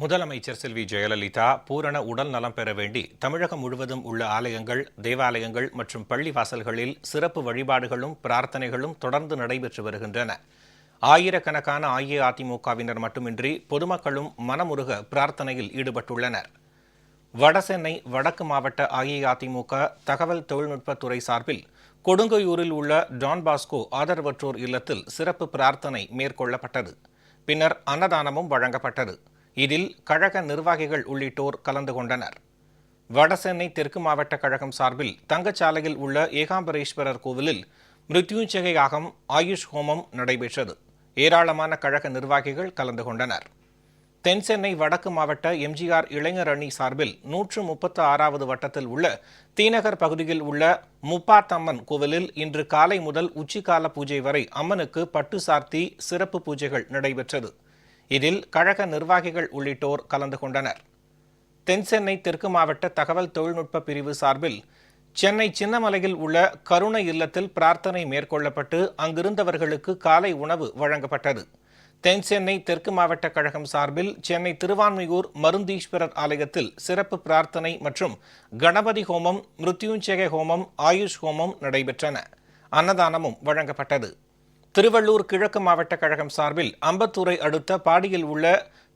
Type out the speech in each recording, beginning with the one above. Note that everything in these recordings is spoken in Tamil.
முதலமைச்சர் செல்வி ஜெயலலிதா பூரண உடல் நலம் பெற வேண்டி தமிழகம் முழுவதும் உள்ள ஆலயங்கள் தேவாலயங்கள் மற்றும் பள்ளி வாசல்களில் சிறப்பு வழிபாடுகளும் பிரார்த்தனைகளும் தொடர்ந்து நடைபெற்று வருகின்றன. ஆயிரக்கணக்கான அஇஅதிமுகவினர் மட்டுமின்றி பொதுமக்களும் மனமுருக பிரார்த்தனையில் ஈடுபட்டுள்ளனர். வடசென்னை வடக்கு மாவட்ட அஇஅதிமுக தகவல் தொழில்நுட்பத்துறை சார்பில் கொடுங்கையூரில் உள்ள டான் பாஸ்கோ ஆதரவற்றோர் இல்லத்தில் சிறப்பு பிரார்த்தனை மேற்கொள்ளப்பட்டது. பின்னர் அன்னதானமும் வழங்கப்பட்டது. இதில் கழக நிர்வாகிகள் உள்ளிட்டோர் கலந்து கொண்டனர். வடசென்னை தெற்கு மாவட்ட கழகம் சார்பில் தங்கச்சாலையில் உள்ள ஏகாம்பரேஸ்வரர் கோவிலில் மிருத்யுஞ்சகை யாகம் ஆயுஷ் ஹோமம் நடைபெற்றது. ஏராளமான கழக நிர்வாகிகள் கலந்து கொண்டனர். தென்சென்னை வடக்கு மாவட்ட எம்ஜிஆர் இளைஞர் அணி சார்பில் நூற்று முப்பத்து ஆறாவது வட்டத்தில் உள்ள தீநகர் பகுதியில் உள்ள முப்பாத்தம்மன் கோவிலில் இன்று காலை முதல் உச்சிக்கால பூஜை வரை அம்மனுக்கு பட்டு சார்த்தி சிறப்பு பூஜைகள் நடைபெற்றது. இதில் கழக நிர்வாகிகள் உள்ளிட்டோர் கலந்து கொண்டனர். தென்சென்னை தெற்கு மாவட்ட தகவல் தொழில்நுட்ப பிரிவு சார்பில் சென்னை சின்னமலையில் உள்ள கருணை இல்லத்தில் பிரார்த்தனை மேற்கொள்ளப்பட்டு அங்கிருந்தவர்களுக்கு காலை உணவு வழங்கப்பட்டது. தென்சென்னை தெற்கு மாவட்ட கழகம் சார்பில் சென்னை திருவான்மியூர் மருந்தீஸ்வரர் ஆலயத்தில் சிறப்பு பிரார்த்தனை மற்றும் கணபதி ஹோமம் மிருத்யுஞ்சய ஹோமம் ஆயுஷ் ஹோமம் நடைபெற்றன. அன்னதானமும் வழங்கப்பட்டது. திருவள்ளூர் கிழக்கு மாவட்ட கழகம் சார்பில் அம்பத்தூரை அடுத்த பாடியில் உள்ள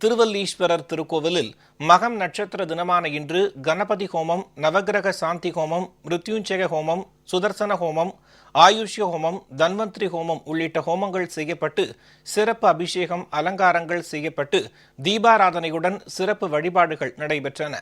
திருவல்லீஸ்வரர் திருக்கோவிலில் மகம் நட்சத்திர தினமான இன்று கணபதி ஹோமம் நவகிரக சாந்தி ஹோமம் மிருத்யுஞ்சய ஹோமம் சுதர்சன ஹோமம் ஆயுஷ்ய ஹோமம் தன்வந்திரி ஹோமம் உள்ளிட்ட ஹோமங்கள் செய்யப்பட்டு சிறப்பு அபிஷேகம் அலங்காரங்கள் செய்யப்பட்டு தீபாராதனையுடன் சிறப்பு வழிபாடுகள் நடைபெற்றன.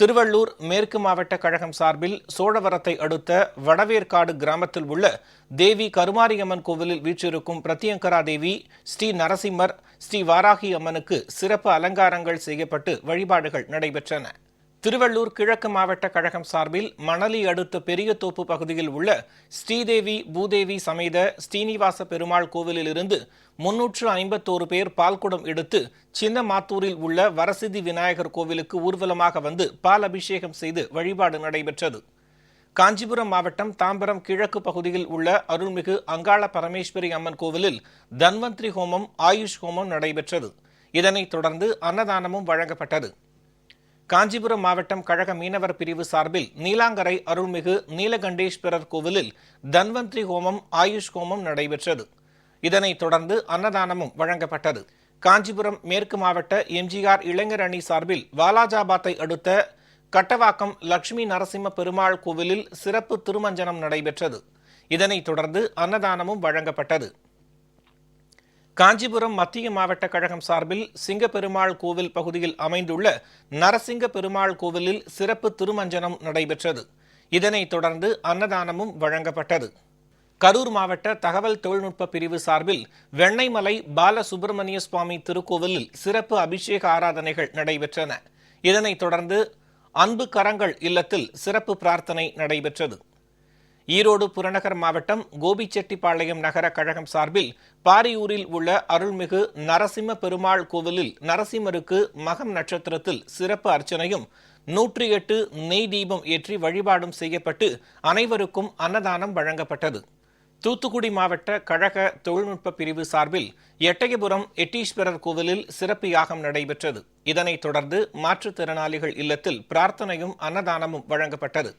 திருவள்ளூர் மேற்கு மாவட்ட கழகம் சார்பில் சோழவரத்தை அடுத்த வடவேற்காடு கிராமத்தில் உள்ள தேவி கருமாரியம்மன் கோவிலில் வீற்றிருக்கும் பிரத்யங்கரா தேவி ஸ்ரீ நரசிம்மர் ஸ்ரீ வாராகி அம்மனுக்கு சிறப்பு அலங்காரங்கள் செய்யப்பட்டு வழிபாடுகள் நடைபெற்றன. திருவள்ளூர் கிழக்கு மாவட்ட கழகம் சார்பில் மணலி அடுத்த பெரியதோப்பு பகுதியில் உள்ள ஸ்ரீதேவி பூதேவி சமேத ஸ்ரீனிவாச பெருமாள் கோவிலிலிருந்து முன்னூற்று ஐம்பத்தோரு பேர் பால்குடம் எடுத்து சின்ன மாத்தூரில் உள்ள வரசிதி விநாயகர் கோவிலுக்கு ஊர்வலமாக வந்து பால் அபிஷேகம் செய்து வழிபாடு நடைபெற்றது. காஞ்சிபுரம் மாவட்டம் தாம்பரம் கிழக்கு பகுதியில் உள்ள அருள்மிகு அங்காள பரமேஸ்வரி அம்மன் கோவிலில் தன்வந்திரி ஹோமம் ஆயுஷ் ஹோமம் நடைபெற்றது. இதனைத் தொடர்ந்து அன்னதானமும் வழங்கப்பட்டது. காஞ்சிபுரம் மாவட்டம் கழக மீனவர் பிரிவு சார்பில் நீலாங்கரை அருள்மிகு நீலகண்டேஸ்வரர் கோவிலில் தன்வந்திரி ஹோமம் ஆயுஷ் ஹோமம் நடைபெற்றது. இதனைத் தொடர்ந்து அன்னதானமும் வழங்கப்பட்டது. காஞ்சிபுரம் மேற்கு மாவட்ட எம்ஜிஆர் இளைஞர் அணி சார்பில் வாலாஜாபாத்தை அடுத்த கட்டவாக்கம் லட்சுமி நரசிம்ம பெருமாள் கோவிலில் சிறப்பு திருமஞ்சனம் நடைபெற்றது. இதனைத் தொடர்ந்து அன்னதானமும் வழங்கப்பட்டது. காஞ்சிபுரம் மத்திய மாவட்ட கழகம் சார்பில் சிங்கப்பெருமாள் கோவில் பகுதியில் அமைந்துள்ள நரசிங்க பெருமாள் கோவிலில் சிறப்பு திருமஞ்சனம் நடைபெற்றது. இதனைத் தொடர்ந்து அன்னதானமும் வழங்கப்பட்டது. கரூர் மாவட்ட தகவல் தொழில்நுட்ப பிரிவு சார்பில் வெண்ணைமலை பாலசுப்பிரமணிய சுவாமி திருக்கோவிலில் சிறப்பு அபிஷேக ஆராதனைகள் நடைபெற்றன. இதனைத் தொடர்ந்து அன்பு கரங்கள் இல்லத்தில் சிறப்பு பிரார்த்தனை நடைபெற்றது. ஈரோடு புறநகர் மாவட்டம் கோபிச்செட்டிப்பாளையம் நகர கழகம் சார்பில் பாரியூரில் உள்ள அருள்மிகு நரசிம்ம பெருமாள் கோவிலில் நரசிம்மருக்கு மகம் நட்சத்திரத்தில் சிறப்பு அர்ச்சனையும் நூற்றி எட்டு நெய் தீபம் ஏற்றி வழிபாடும் செய்யப்பட்டு அனைவருக்கும் அன்னதானம் வழங்கப்பட்டது. தூத்துக்குடி மாவட்ட கழக தொழில்நுட்ப பிரிவு சார்பில் எட்டயபுரம் எட்டீஸ்வரர் கோவிலில் சிறப்பு யாகம் நடைபெற்றது. இதனைத் தொடர்ந்து மாற்றுத்திறனாளிகள் இல்லத்தில் பிரார்த்தனையும் அன்னதானமும் வழங்கப்பட்டது.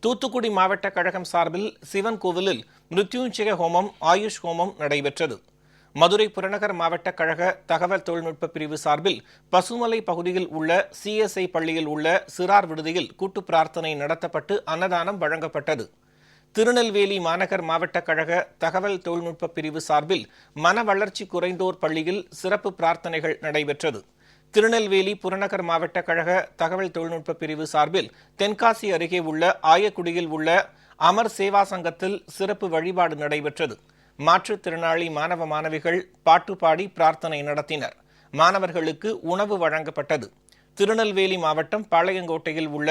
தூத்துக்குடி மாவட்ட கழகம் சார்பில் சிவன் கோவிலில் மிருத்யுஞ்சய ஹோமம் ஆயுஷ் ஹோமம் நடைபெற்றது. மதுரை புறநகர் மாவட்ட கழக தகவல் தொழில்நுட்ப பிரிவு சார்பில் பசுமலை பகுதியில் உள்ள சிஎஸ்ஐ பள்ளியில் உள்ள சிறார் விடுதியில் கூட்டு பிரார்த்தனை நடத்தப்பட்டு அன்னதானம் வழங்கப்பட்டது. திருநெல்வேலி மாநகர் மாவட்ட கழக தகவல் தொழில்நுட்ப பிரிவு சார்பில் மன வளர்ச்சி குறைந்தோர் பள்ளியில் சிறப்பு பிரார்த்தனைகள் நடைபெற்றது. திருநெல்வேலி புறநகர் மாவட்ட கழக தகவல் தொழில்நுட்ப பிரிவு சார்பில் தென்காசி அருகே உள்ள ஆயக்குடியில் உள்ள அமர் சேவா சங்கத்தில் சிறப்பு வழிபாடு நடைபெற்றது. மாற்றுத்திறனாளி மாணவ மாணவிகள் பாட்டு பாடி பிரார்த்தனை நடத்தினர். மாணவர்களுக்கு உணவு வழங்கப்பட்டது. திருநெல்வேலி மாவட்டம் பாளையங்கோட்டையில் உள்ள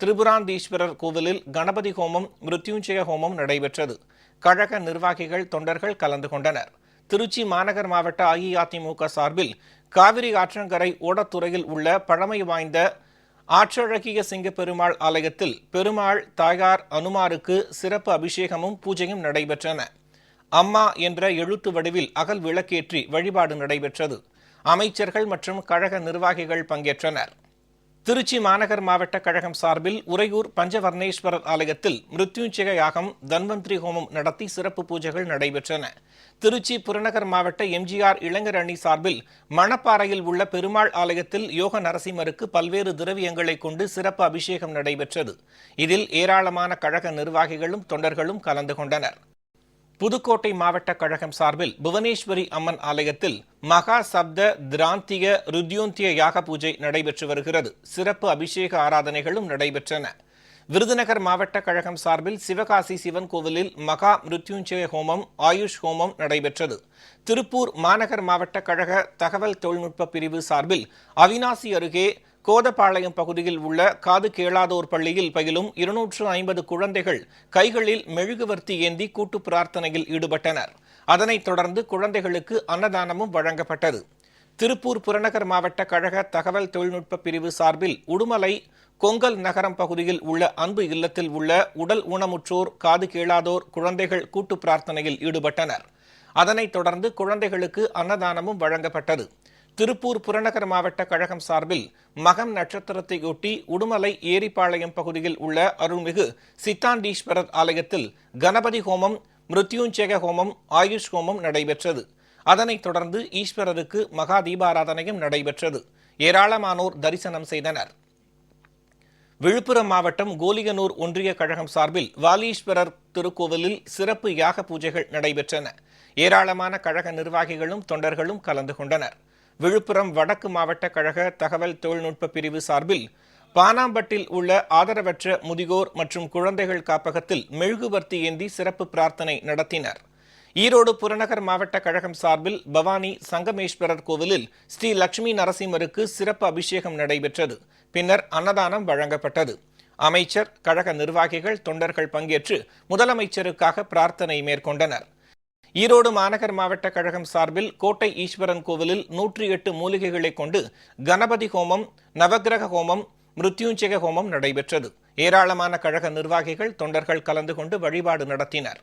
திரிபுராந்தீஸ்வரர் கோவிலில் கணபதி ஹோமம் மிருத்யுஞ்சய ஹோமம் நடைபெற்றது. கழக நிர்வாகிகள் தொண்டர்கள் கலந்து கொண்டனர். திருச்சி மாநகர் மாவட்ட அஇஅதிமுக சார்பில் காவிரி ஆற்றங்கரை ஓடத்துறையில் உள்ள பழமை வாய்ந்த ஆற்றழகிய சிங்க பெருமாள் ஆலயத்தில் பெருமாள் தாயார் அனுமாருக்கு சிறப்பு அபிஷேகமும் பூஜையும் நடைபெற்றன. அம்மா என்ற எழுத்து வடிவில் அகல் விளக்கேற்றி வழிபாடு நடைபெற்றது. அமைச்சர்கள் மற்றும் கழக நிர்வாகிகள் பங்கேற்றனர். திருச்சி மாநகர் மாவட்ட கழகம் சார்பில் உறையூர் பஞ்சவர்ணேஸ்வரர் ஆலயத்தில் மிருத்யுஞ்சய யாகம் தன்வந்திரி ஹோமம் நடத்தி சிறப்பு பூஜைகள் நடைபெற்றன. திருச்சி புறநகர் மாவட்ட எம்ஜிஆர் இளைஞர் அணி சார்பில் மணப்பாறையில் உள்ள பெருமாள் ஆலயத்தில் யோக நரசிம்மருக்கு பல்வேறு திரவியங்களை கொண்டு சிறப்பு அபிஷேகம் நடைபெற்றது. இதில் ஏராளமான கழக நிர்வாகிகளும் தொண்டர்களும் கலந்து கொண்டனர். புதுக்கோட்டை மாவட்ட கழகம் சார்பில் புவனேஸ்வரி அம்மன் ஆலயத்தில் மகா சப்த திராந்திய ருத்யோந்திய யாக பூஜை நடைபெற்று வருகிறது. சிறப்பு அபிஷேக ஆராதனைகளும் நடைபெற்றன. விருதுநகர் மாவட்ட கழகம் சார்பில் சிவகாசி சிவன் கோவிலில் மகா மிருத்யுஞ்சய ஹோமம் ஆயுஷ் ஹோமம் நடைபெற்றது. திருப்பூர் மாநகர் மாவட்ட கழக தகவல் தொழில்நுட்ப பிரிவு சார்பில் அவினாசி அருகே கோதபாளையம் பகுதியில் உள்ள காது கேளாதோர் பள்ளியில் பயிலும் இருநூற்று ஐம்பது குழந்தைகள் கைகளில் மெழுகுவர்த்தி ஏந்தி கூட்டு பிரார்த்தனையில் ஈடுபட்டனர். அதனைத் தொடர்ந்து குழந்தைகளுக்கு அன்னதானமும் வழங்கப்பட்டது. திருப்பூர் புறநகர் மாவட்ட கழக தகவல் தொழில்நுட்ப பிரிவு சார்பில் உடுமலை கொங்கல் நகரம் பகுதியில் உள்ள அன்பு இல்லத்தில் உள்ள உடல் ஊனமுற்றோர் காது கேளாதோர் குழந்தைகள் கூட்டு பிரார்த்தனையில் ஈடுபட்டனர். அதனைத் தொடர்ந்து குழந்தைகளுக்கு அன்னதானமும் வழங்கப்பட்டது. திருப்பூர் புறநகர் மாவட்ட கழகம் சார்பில் மகம் நட்சத்திரத்தையொட்டி உடுமலை ஏரிப்பாளையம் பகுதியில் உள்ள அருள்மிகு சித்தாண்டீஸ்வரர் ஆலயத்தில் கணபதி ஹோமம் மிருத்யுஞ்சேக ஹோமம் ஆயுஷ் ஹோமம் நடைபெற்றது. அதனைத் தொடர்ந்து ஈஸ்வரருக்கு மகா தீபாராதனையும் நடைபெற்றது. ஏராளமானோர் தரிசனம் செய்தனர். விழுப்புரம் மாவட்டம் கோலியனூர் ஒன்றிய கழகம் சார்பில் வாலீஸ்வரர் திருக்கோவிலில் சிறப்பு யாக பூஜைகள் நடைபெற்றன. ஏராளமான கழக நிர்வாகிகளும் தொண்டர்களும் கலந்து கொண்டனர். விழுப்புரம் வடக்கு மாவட்ட கழக தகவல் தொழில்நுட்ப பிரிவு சார்பில் பானாம்பட்டில் உள்ள ஆதரவற்ற முதியோர் மற்றும் குழந்தைகள் காப்பகத்தில் மெழுகுவர்த்தி ஏந்தி சிறப்பு பிரார்த்தனை நடத்தினர். ஈரோடு புறநகர் மாவட்ட கழகம் சார்பில் பவானி சங்கமேஸ்வரர் கோவிலில் ஸ்ரீ லட்சுமி நரசிம்மருக்கு சிறப்பு அபிஷேகம் நடைபெற்றது. பின்னர் அன்னதானம் வழங்கப்பட்டது. அமைச்சர் கழக நிர்வாகிகள் தொண்டர்கள் பங்கேற்று முதலமைச்சருக்காக பிரார்த்தனை மேற்கொண்டனர். ஈரோடு மாநகர் மாவட்ட கழகம் சார்பில் கோட்டை ஈஸ்வரன் கோவிலில் நூற்றி எட்டு மூலிகைகளை கொண்டு கணபதி ஹோமம் நவக்கிரக ஹோமம் மிருத்யுஞ்சய ஹோமம் நடைபெற்றது. ஏராளமான கழக நிர்வாகிகள் தொண்டர்கள் கலந்து கொண்டு வழிபாடு நடத்தினர்.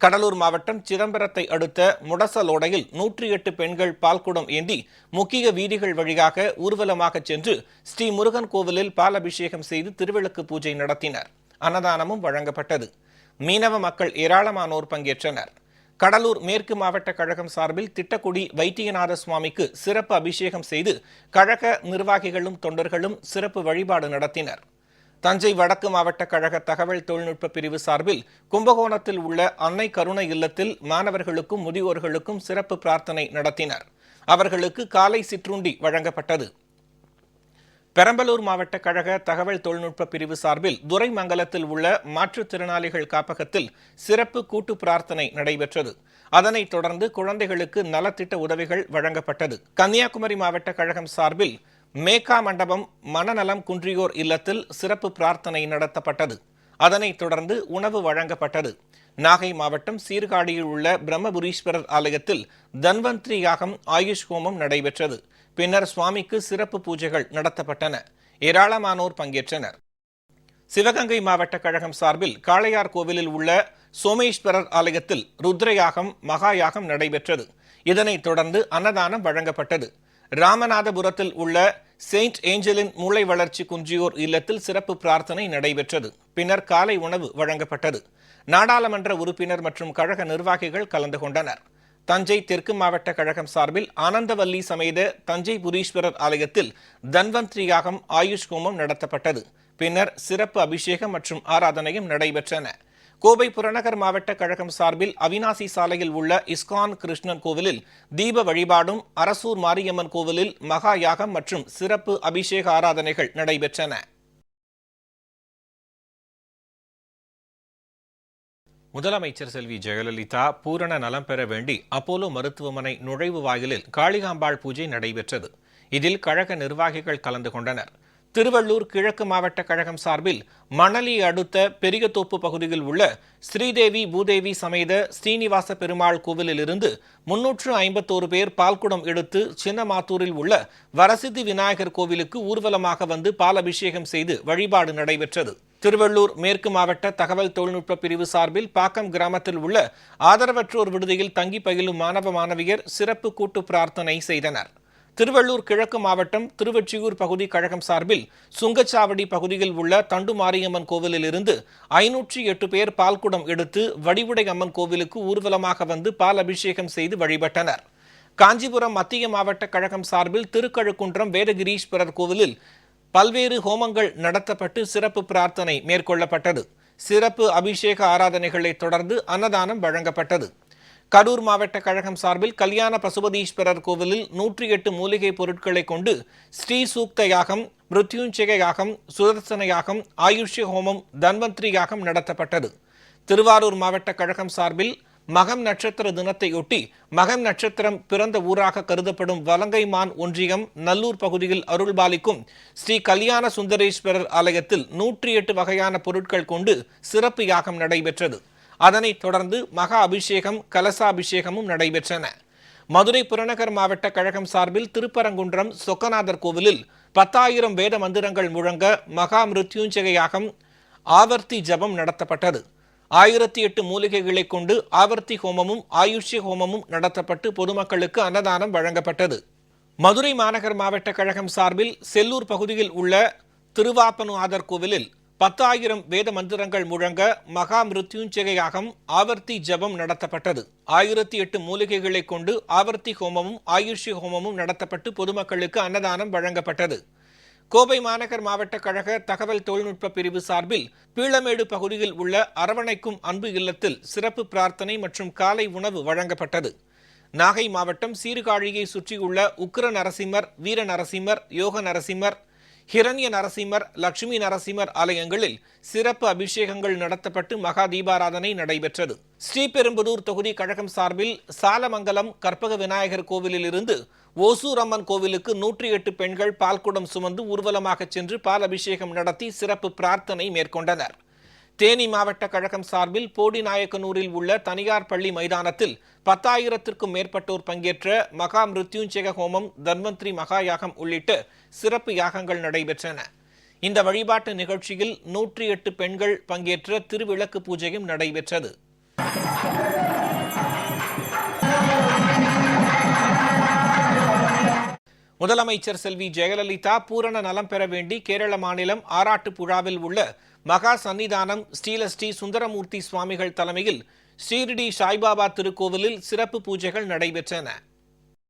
கடலூர் மாவட்டம் சிதம்பரத்தை அடுத்த முடசலோடையில் நூற்றி எட்டு பெண்கள் பால்குடம் ஏந்தி முக்கிய வீதிகள் வழியாக ஊர்வலமாக சென்று ஸ்ரீ முருகன் கோவிலில் பால் அபிஷேகம் செய்து திருவிளக்கு பூஜை நடத்தினர். அன்னதானமும் வழங்கப்பட்டது. மீனவ மக்கள் ஏராளமானோர் பங்கேற்றனர். கடலூர் மேற்கு மாவட்ட கழகம் சார்பில் திட்டக்குடி வைத்தியநாத சுவாமிக்கு சிறப்பு அபிஷேகம் செய்து கழக நிர்வாகிகளும் தொண்டர்களும் சிறப்பு வழிபாடு நடத்தினர். தஞ்சை வடக்கு மாவட்ட கழக தகவல் தொழில்நுட்ப பிரிவு சார்பில் கும்பகோணத்தில் உள்ள அன்னை கருணை இல்லத்தில் மாணவர்களுக்கும் முதியோர்களுக்கும் சிறப்பு பிரார்த்தனை நடத்தினர். அவர்களுக்கு காலை சிற்றுண்டி வழங்கப்பட்டது. பெரம்பலூர் மாவட்ட கழக தகவல் தொழில்நுட்ப பிரிவு சார்பில் துரைமங்கலத்தில் உள்ள மாற்றுத்திறனாளிகள் காப்பகத்தில் சிறப்பு கூட்டு பிரார்த்தனை நடைபெற்றது. அதனைத் தொடர்ந்து குழந்தைகளுக்கு நலத்திட்ட உதவிகள் வழங்கப்பட்டது. கன்னியாகுமரி மாவட்ட கழகம் சார்பில் மேக்கா மண்டபம் மனநலம் குன்றியோர் இல்லத்தில் சிறப்பு பிரார்த்தனை நடத்தப்பட்டது. அதனைத் தொடர்ந்து உணவு வழங்கப்பட்டது. நாகை மாவட்டம் சீர்காழியில் உள்ள பிரம்மபுரீஸ்வரர் ஆலயத்தில் தன்வந்திரி யாகம் ஆயுஷ் ஹோமம் நடைபெற்றது. பின்னர் சுவாமிக்கு சிறப்பு பூஜைகள் நடத்தப்பட்டன. ஏராளமானோர் பங்கேற்றனர். சிவகங்கை மாவட்ட கழகம் சார்பில் காளையார் கோவிலில் உள்ள சோமேஸ்வரர் ஆலயத்தில் ருத்ரயாகம் மகாயாகம் நடைபெற்றது. இதனைத் தொடர்ந்து அன்னதானம் வழங்கப்பட்டது. ராமநாதபுரத்தில் உள்ள செயின்ட் ஏஞ்சலின் மூளை வளர்ச்சி குன்றியோர் இல்லத்தில் சிறப்பு பிரார்த்தனை நடைபெற்றது. பின்னர் காலை உணவு வழங்கப்பட்டது. நாடாளுமன்ற உறுப்பினர் மற்றும் கழக நிர்வாகிகள் கலந்து கொண்டனர். தஞ்சை தெற்கு மாவட்ட கழகம் சார்பில் ஆனந்தவல்லி சமேத தஞ்சை புரீஸ்வரர் ஆலயத்தில் தன்வந்திரி யாகம் ஆயுஷ் ஹோமம் நடத்தப்பட்டது. பின்னர் சிறப்பு அபிஷேகம் மற்றும் ஆராதனையும் நடைபெற்றன. கோவை புறநகர் மாவட்ட கழகம் சார்பில் அவினாசி சாலையில் உள்ள இஸ்கான் கிருஷ்ணன் கோவிலில் தீப வழிபாடும் அரசூர் மாரியம்மன் கோவிலில் மகா யாகம் மற்றும் சிறப்பு அபிஷேக ஆராதனைகள் நடைபெற்றன. முதலமைச்சர் செல்வி ஜெயலலிதா பூரண நலம் பெற வேண்டி அப்போலோ மருத்துவமனை நுழைவு வாயிலில் காளிகாம்பாள் பூஜை நடைபெற்றது. இதில் கழக நிர்வாகிகள் கலந்து கொண்டனர். திருவள்ளூர் கிழக்கு மாவட்ட கழகம் சார்பில் மணலி அடுத்த பெரியதோப்பு பகுதியில் உள்ள ஸ்ரீதேவி பூதேவி சமேத ஸ்ரீனிவாச பெருமாள் கோவிலிலிருந்து முன்னூற்று ஐம்பத்தோரு பேர் பால்குடம் எடுத்து சின்னமாத்தூரில் உள்ள வரசித்தி விநாயகர் கோவிலுக்கு ஊர்வலமாக வந்து பால் அபிஷேகம் செய்து வழிபாடு நடைபெற்றது. திருவள்ளூர் மேற்கு மாவட்ட தகவல் தொழில்நுட்ப பிரிவு சார்பில் பாக்கம் கிராமத்தில் உள்ள ஆதரவற்றோர் விடுதியில் தங்கி பயிலும் மாணவ மாணவியர் சிறப்பு கூட்டு பிரார்த்தனை செய்தனர். திருவள்ளூர் கிழக்கு மாவட்டம் திருவொற்றியூர் பகுதி கழகம் சார்பில் சுங்கச்சாவடி பகுதியில் உள்ள தண்டு மாரியம்மன் கோவிலில் இருந்து ஐநூற்றி எட்டு பேர் பால்குடம் எடுத்து வடிவுடை அம்மன் கோவிலுக்கு ஊர்வலமாக வந்து பால் அபிஷேகம் செய்து வழிபட்டனர். காஞ்சிபுரம் மத்திய மாவட்ட கழகம் சார்பில் திருக்கழுக்குன்றம் வேதகிரீஸ்வரர் கோவிலில் பல்வேறு ஹோமங்கள் நடத்தப்பட்டு சிறப்பு பிரார்த்தனை மேற்கொள்ளப்பட்டது. சிறப்பு அபிஷேக ஆராதனைகளைத் தொடர்ந்து அன்னதானம் வழங்கப்பட்டது. கரூர் மாவட்ட கழகம் சார்பில் கல்யாண பசுபதீஸ்வரர் கோவிலில் நூற்றி எட்டு மூலிகை பொருட்களை கொண்டு ஸ்ரீ சூக்த யாகம் மிருத்யுஞ்சய யாகம் சுதர்சன யாகம் ஆயுஷ்ய ஹோமம் தன்வந்திரி யாகம் நடத்தப்பட்டது. திருவாரூர் மாவட்ட கழகம் சார்பில் மகம் நட்சத்திர தினத்தையொட்டி மகம் நட்சத்திரம் பிறந்த ஊராக கருதப்படும் வலங்கைமான் ஒன்றியம் நல்லூர் பகுதியில் அருள்பாலிக்கும் ஸ்ரீ கல்யாண சுந்தரேஸ்வரர் ஆலயத்தில் நூற்றி எட்டு வகையான பொருட்கள் கொண்டு சிறப்பு யாகம் நடைபெற்றது. அதனைத் தொடர்ந்து மகா அபிஷேகம் கலசாபிஷேகமும் நடைபெற்றன. மதுரை புறநகர் மாவட்ட கழகம் சார்பில் திருப்பரங்குன்றம் சொக்கநாதர் கோவிலில் பத்தாயிரம் வேத மந்திரங்கள் முழங்க மகா மிருத்யுஞ்சய யாகம் ஆவர்த்தி ஜபம் நடத்தப்பட்டது. ஆயிரத்தி எட்டு மூலிகைகளை கொண்டு ஆவர்த்தி ஹோமமும் ஆயுஷ்ய ஹோமமும் நடத்தப்பட்டு பொதுமக்களுக்கு அன்னதானம் வழங்கப்பட்டது. மதுரை மாநகர் மாவட்ட கழகம் சார்பில் செல்லூர் பகுதியில் உள்ள திருவாப்பனுநாதர் கோவிலில் பத்தாயிரம் வேத மந்திரங்கள் முழங்க மகா மிருத்யுஞ்சய யாகம் ஆவர்த்தி ஜபம் நடத்தப்பட்டது. ஆயிரத்தி எட்டு மூலிகைகளை கொண்டு ஆவர்த்தி ஹோமமும் ஆயுஷ்ய ஹோமமும் நடத்தப்பட்டு பொதுமக்களுக்கு அன்னதானம் வழங்கப்பட்டது. கோவை மாநகர் மாவட்ட கழக தகவல் தொழில்நுட்ப பிரிவு சார்பில் பீளமேடு பகுதியில் உள்ள அரவணைக்கும் அன்பு இல்லத்தில் சிறப்பு பிரார்த்தனை மற்றும் காலை உணவு வழங்கப்பட்டது. நாகை மாவட்டம் சீர்காழியை சுற்றியுள்ள உக்கிர நரசிம்மர் வீர நரசிம்மர் யோக நரசிம்மர் ஹிரண்ய நரசிம்மர் லட்சுமி நரசிம்மர் ஆலயங்களில் சிறப்பு அபிஷேகங்கள் நடத்தப்பட்டு மகா தீபாராதனை நடைபெற்றது. ஸ்ரீபெரும்புதூர் தொகுதி கழகம் சார்பில் சாலமங்கலம் கற்பக விநாயகர் கோவிலில் இருந்து ஓசூர் அம்மன் கோவிலுக்கு நூற்றி எட்டு பெண்கள் பால்குடம் சுமந்து ஊர்வலமாக சென்று பால் அபிஷேகம் நடத்தி சிறப்பு பிரார்த்தனை மேற்கொண்டனர். தேனி மாவட்ட கழகம் சார்பில் போடி நாயக்கனூரில் உள்ள தனியார் பள்ளி மைதானத்தில் பத்தாயிரத்திற்கும் மேற்பட்டோர் பங்கேற்ற மகா மிருத்யுஞ்சய ஹோமம் தன்வந்திரி மகா யாகம் உள்ளிட்ட சிறப்பு யாகங்கள் நடைபெற்றன. இந்த வழிபாட்டு நிகழ்ச்சியில் நூற்றி எட்டு பெண்கள் பங்கேற்ற திருவிளக்கு பூஜையும் நடைபெற்றது. முதலமைச்சர் செல்வி ஜெயலலிதா பூரண நலம் பெற வேண்டி கேரள மாநிலம் ஆராட்டுப்புழாவில் உள்ள மகா சன்னிதானம் ஸ்ரீலஸ்ரீ சுந்தரமூர்த்தி சுவாமிகள் தலைமையில் ஸ்ரீரடி சாய்பாபா திருக்கோவிலில் சிறப்பு பூஜைகள் நடைபெற்றன.